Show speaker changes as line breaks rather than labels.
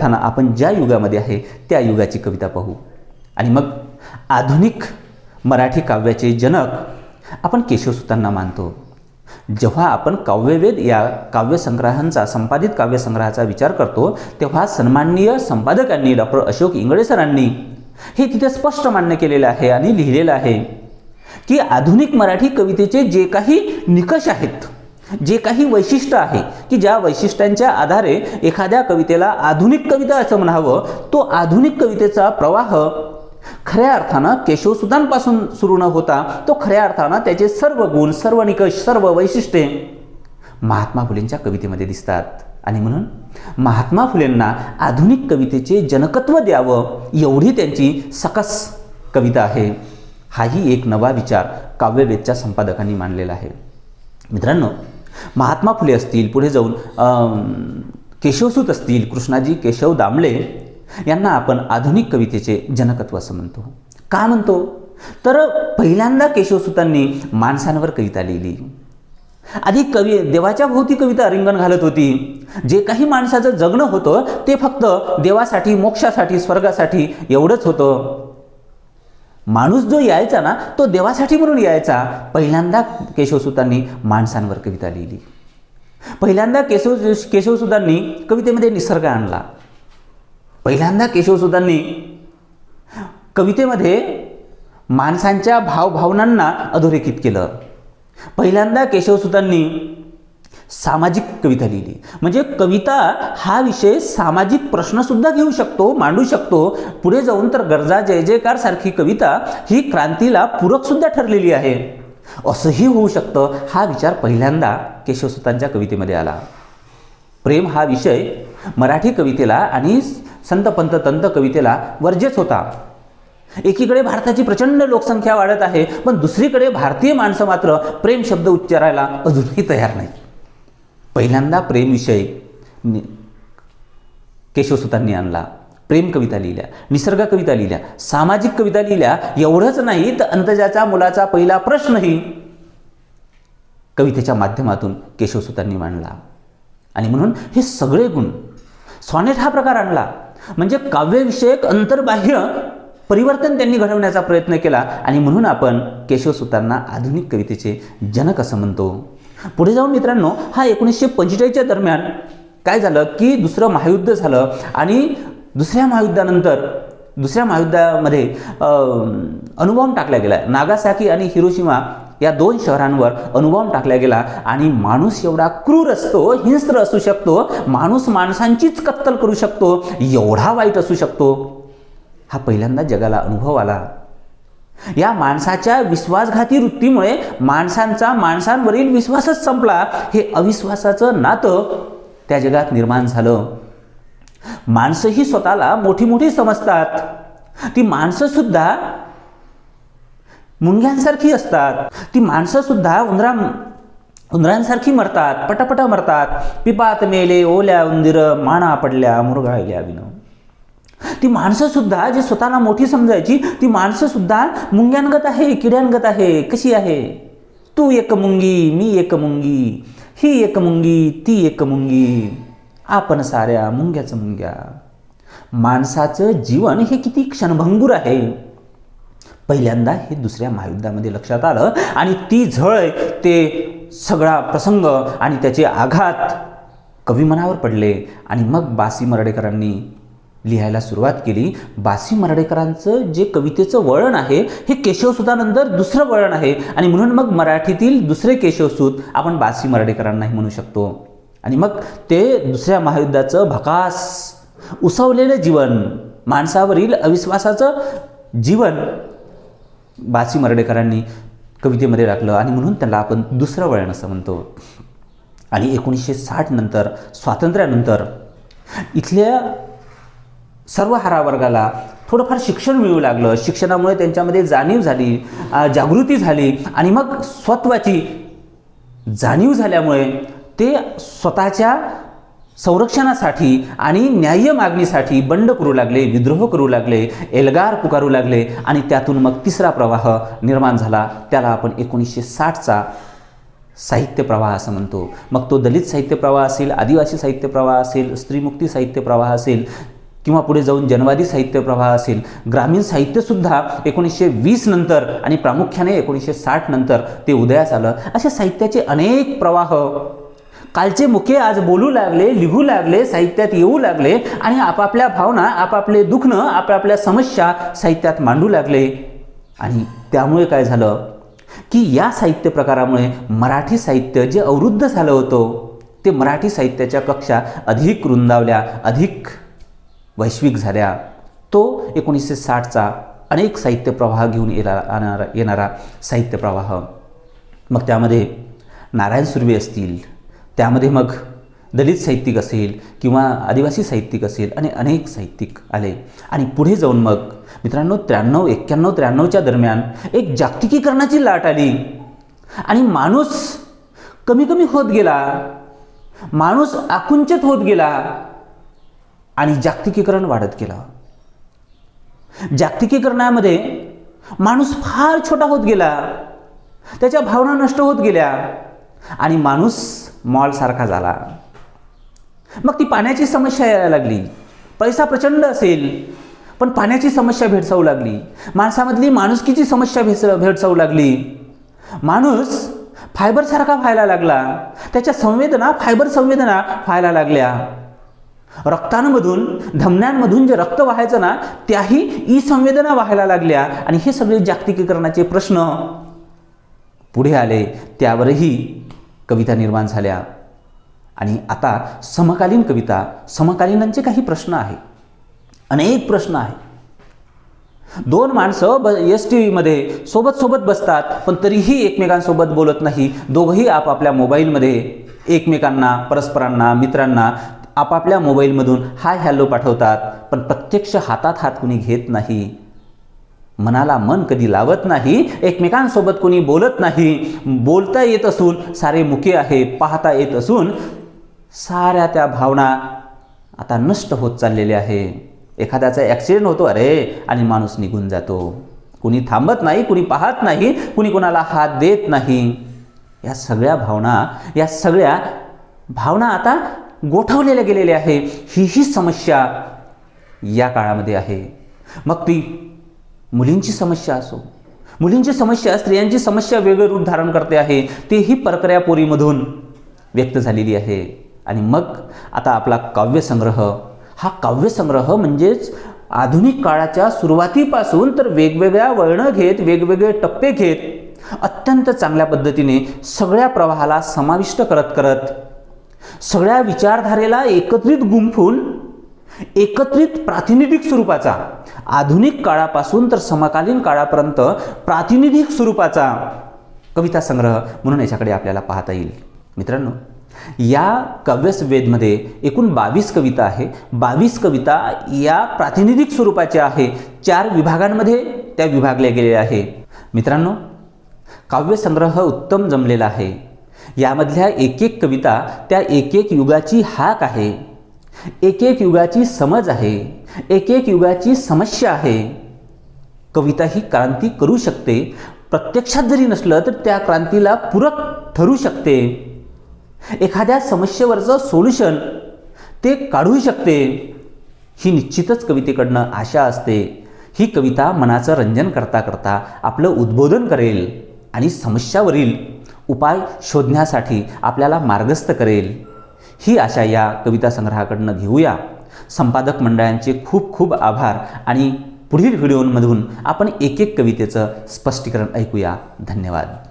असताना आपण ज्या युगामध्ये आहे त्या युगाची कविता पाहू. आणि मग आधुनिक मराठी काव्याचे जनक आपण केशवसुतांना मानतो. जेव्हा आपण काव्यवेद या काव्यसंग्रहांचा संपादित काव्यसंग्रहाचा विचार करतो तेव्हा सन्माननीय संपादकांनी डॉक्टर अशोक इंगळे सरांनी हे तिथे स्पष्ट मान्य केलेलं आहे आणि लिहिलेलं आहे की आधुनिक मराठी कवितेचे जे काही निकष आहेत जे काही वैशिष्ट्य आहे की ज्या वैशिष्ट्यांच्या आधारे एखाद्या कवितेला आधुनिक कविता असं म्हणावं तो आधुनिक कवितेचा प्रवाह खऱ्या अर्थानं केशवसुतांपासून सुरू न होता तो खऱ्या अर्थानं त्याचे सर्व गुण सर्व निकष सर्व वैशिष्ट्ये महात्मा फुलेंच्या कवितेमध्ये दिसतात. आणि म्हणून महात्मा फुलेंना आधुनिक कवितेचे जनकत्व द्यावं एवढी त्यांची सकस कविता आहे. हाही एक नवा विचार काव्यवेदच्या संपादकांनी मांडलेला आहे. मित्रांनो महात्मा फुले असतील पुढे जाऊन केशवसूत असतील कृष्णाजी केशव दामले यांना आपण आधुनिक कवितेचे जनकत्व असं म्हणतो. का म्हणतो? तर पहिल्यांदा केशवसूतांनी माणसांवर कविता लिहिली. आधी कवी देवाच्या भोवती कविता रिंगण घालत होती. जे काही माणसाचं जगणं होतं ते फक्त देवासाठी मोक्षासाठी स्वर्गासाठी एवढंच होतं. माणूस जो यायचा ना तो देवासाठी म्हणून यायचा. पहिल्यांदा केशवसुतांनी माणसांवर कविता लिहिली. पहिल्यांदा केशव केशवसुतांनी कवितेमध्ये निसर्ग आणला. पहिल्यांदा केशवसुतांनी कवितेमध्ये माणसांच्या भावभावनांना अधोरेखित केलं. पहिल्यांदा केशवसुतांनी सामाजिक कविता लिहिली. म्हणजे कविता हा विषय सामाजिक प्रश्नसुद्धा घेऊ शकतो मांडू शकतो. पुढे जाऊन तर गरजा जय जयकार सारखी कविता ही क्रांतीला पूरकसुद्धा ठरलेली आहे. असंही होऊ शकतं. हा विचार पहिल्यांदा केशवसुतांच्या कवितेमध्ये आला. प्रेम हा विषय मराठी कवितेला आणि संत पंत तंत कवितेला वर्जेच होता. एकीकडे भारताची प्रचंड लोकसंख्या वाढत आहे पण दुसरीकडे भारतीय माणसं मात्र प्रेम शब्द उच्चारायला अजूनही तयार नाही पहिल्यांदा प्रेमविषय केशवसुतांनी आणला. प्रेम कविता लिहिल्या निसर्ग कविता लिहिल्या सामाजिक कविता लिहिल्या एवढंच नाही तर अंतजाचा मुलाचा पहिला प्रश्नही कवितेच्या माध्यमातून केशवसुतांनी मांडला. आणि म्हणून हे सगळे गुण सॉनेट हा प्रकार आणला. म्हणजे काव्यविषयक अंतर्बाह्य परिवर्तन त्यांनी घडवण्याचा प्रयत्न केला आणि म्हणून आपण केशवसुतांना आधुनिक कवितेचे जनक असं म्हणतो. पुढे जाऊन मित्रांनो हा एकोणीसशे पंचेचाळीसच्या दरम्यान काय झालं की दुसरं महायुद्ध झालं आणि दुसऱ्या महायुद्धानंतर दुसऱ्या महायुद्धामध्ये अनुभव अणुबॉम्ब टाकला गेला. नागासाकी आणि हिरोशिमा या दोन शहरांवर अणुबॉम्ब टाकला गेला आणि माणूस एवढा क्रूर असतो हिंस्त्र असू शकतो माणूस माणसांचीच कत्तल करू शकतो एवढा वाईट असू शकतो. हा पहिल्यांदा जगाला अनुभव आला. या माणसाच्या विश्वासघाती वृत्तीमुळे माणसांचा माणसांवरील विश्वासच संपला. हे अविश्वासाचं नातं त्या जगात निर्माण झालं. माणसंही स्वतःला मोठी मोठी समजतात. ती माणसंसुद्धा मुंग्यांसारखी असतात. ती माणसंसुद्धा उंदरा उंदरांसारखी मरतात पटापटा मरतात. पिपात मेले ओल्या उंदीर माणा पडल्या मुरगाळल्या विनो ती माणसंसुद्धा जी स्वतःला मोठी समजायची ती माणसंसुद्धा मुंग्यांगत आहे किड्यांगत आहे. कशी आहे? तू एक मुंगी मी एक मुंगी ही एक मुंगी ती एक मुंगी. आपण साऱ्या मुंग्याचं मुंग्या. माणसाचं जीवन हे किती क्षणभंगूर आहे. पहिल्यांदा हे दुसऱ्या महायुद्धामध्ये लक्षात आलं आणि ती झळ ते सगळा प्रसंग आणि त्याचे आघात कवी मनावर पडले आणि मग बासी मरडेकरांनी लिहायला सुरुवात केली. बासी मराडेकरांचं जे कवितेचं वळण आहे हे केशवसुतानंतर दुसरं वळण आहे. आणि म्हणून मग मराठीतील दुसरे केशवसूत आपण बासी मराडेकरांनाही म्हणू शकतो. आणि मग ते दुसऱ्या महायुद्धाचं भकास उसवलेलं जीवन माणसावरील अविश्वासाचं जीवन बासी मराडेकरांनी कवितेमध्ये टाकलं. आणि म्हणून त्याला आपण दुसरं वळण असं म्हणतो. आणि एकोणीसशे साठ नंतर स्वातंत्र्यानंतर इथल्या सर्व हारावर्गाला थोडंफार शिक्षण मिळू लागलं. शिक्षणामुळे त्यांच्यामध्ये जाणीव झाली जागृती झाली आणि मग स्वत्वाची जाणीव झाल्यामुळे ते स्वतःच्या संरक्षणासाठी आणि न्याय्य मागणीसाठी बंड करू लागले विद्रोह करू लागले एल्गार पुकारू लागले आणि त्यातून मग तिसरा प्रवाह निर्माण झाला. त्याला आपण एकोणीसशे साठचा साहित्य प्रवाह असं म्हणतो. मग तो दलित साहित्य प्रवाह असेल आदिवासी साहित्य प्रवाह असेल स्त्रीमुक्ती साहित्य प्रवाह असेल किंवा पुढे जाऊन जनवादी साहित्य प्रवाह असेल ग्रामीण साहित्यसुद्धा एकोणीसशे वीस नंतर आणि प्रामुख्याने एकोणीसशे साठ नंतर ते उदयास आलं. अशा साहित्याचे अनेक प्रवाह. कालचे मुके आज बोलू लागले लिहू लागले साहित्यात येऊ लागले आणि आपापल्या भावना आपापले दुखणं आपापल्या समस्या साहित्यात मांडू लागले. आणि त्यामुळे काय झालं? की या साहित्य प्रकारामुळे मराठी साहित्य जे अवरुद्ध झालं होतं ते मराठी साहित्याच्या कक्षा अधिक रुंदावल्या अधिक वैश्विक झाल्या. तो एकोणीसशे साठचा अनेक साहित्य प्रवाह घेऊन येणारा येणारा साहित्य प्रवाह. मग त्यामध्ये नारायण सुर्वे असतील त्यामध्ये मग दलित साहित्यिक असेल किंवा आदिवासी साहित्यिक असेल आणि अनेक साहित्यिक आले. आणि पुढे जाऊन मग मित्रांनो त्र्याण्णव एक्क्याण्णव त्र्याण्णवच्या दरम्यान एक जागतिकीकरणाची लाट आली. आणि माणूस कमी कमी होत गेला. माणूस आकुंचित होत गेला. आणि जागतिकीकरण वाढत गेलं. जागतिकीकरणामध्ये माणूस फार छोटा होत गेला. त्याच्या भावना नष्ट होत गेल्या. आणि माणूस मॉलसारखा झाला. मग ती पाण्याची समस्या यायला लागली. पैसा प्रचंड असेल पण पाण्याची समस्या भेडसावू लागली. माणसामधली माणुसकीची समस्या भेस भेडसावू लागली. माणूस फायबरसारखा व्हायला लागला. त्याच्या संवेदना फायबर संवेदना व्हायला लागल्या. रक्तांमधून धमन्यांमधून जे रक्त वाहायचं ना त्याही ई संवेदना व्हायला लागल्या. आणि हे सगळे जागतिकीकरणाचे प्रश्न पुढे आले. त्यावरही कविता निर्माण झाल्या. आणि आता समकालीन कविता समकालीनांचे काही प्रश्न आहे. अनेक प्रश्न आहे. दोन माणसं ब एस टी व्हीमध्ये सोबत सोबत बसतात पण तरीही एकमेकांसोबत बोलत नाही. दोघंही आपापल्या मोबाईलमध्ये एकमेकांना परस्परांना मित्रांना आपापल्या मोबाईलमधून हाय हॅलो पाठवतात पण प्रत्यक्ष हातात हात कुणी घेत नाही. मनाला मन कधी लावत नाही एकमेकांसोबत कोणी बोलत नाही. बोलता येत असून सारे मुके आहे पाहता येत असून साऱ्या त्या भावना आता नष्ट होत चाललेल्या आहे. एखाद्याचा ॲक्सिडेंट होतो अरे आणि माणूस निघून जातो. कुणी थांबत नाही कुणी पाहत नाही कुणी कुणाला हात देत नाही. या सगळ्या भावना या सगळ्या भावना आता गोठवलेल्या गेलेल्या आहे. ही ही समस्या या काळामध्ये आहे. मग ती मुलींची समस्या असो मुलींची समस्या स्त्रियांची समस्या वेगळं रूप धारण करते आहे तेही परकऱ्या पोरीमधून व्यक्त झालेली आहे. आणि मग आता आपला काव्यसंग्रह हा काव्यसंग्रह म्हणजेच आधुनिक काळाच्या सुरुवातीपासून तर वेगवेगळ्या वळणं घेत वेगवेगळे टप्पे घेत अत्यंत चांगल्या पद्धतीने सगळ्या प्रवाहाला समाविष्ट करत करत सगळ्या विचारधारेला एकत्रित गुंफून एकत्रित प्रातिनिधिक स्वरूपाचा. आधुनिक काळापासून तर समकालीन काळापर्यंत प्रातिनिधिक स्वरूपाचा कविता संग्रह म्हणून याच्याकडे आपल्याला पाहता येईल. मित्रांनो या काव्यसवेदमध्ये एकूण बावीस कविता आहे. बावीस कविता या प्रातिनिधिक स्वरूपाच्या आहे. चार विभागांमध्ये त्या विभागल्या गेलेल्या आहे. मित्रांनो काव्यसंग्रह उत्तम जमलेला आहे. यामधल्या एक एक कविता त्या एक एक युगाची हाक आहे. एक एक युगाची समज आहे. एक एक युगाची समस्या आहे. कविता ही क्रांती करू शकते. प्रत्यक्षात जरी नसलं तर त्या क्रांतीला पूरक ठरू शकते. एखाद्या समस्येवरचं सोल्युशन ते काढू शकते. ही निश्चितच कवितेकडनं आशा असते. ही कविता मनाचं रंजन करता करता आपलं उद्बोधन करेल आणि समस्यावरील उपाय शोधण्यासाठी आपल्याला मार्गस्थ करेल. ही आशा या कविता संग्रहाकडनं घेऊया. संपादक मंडळांचे खूप खूप आभार आणि पुढील व्हिडिओमधून आपण एक एक कवितेचं स्पष्टीकरण ऐकूया. धन्यवाद.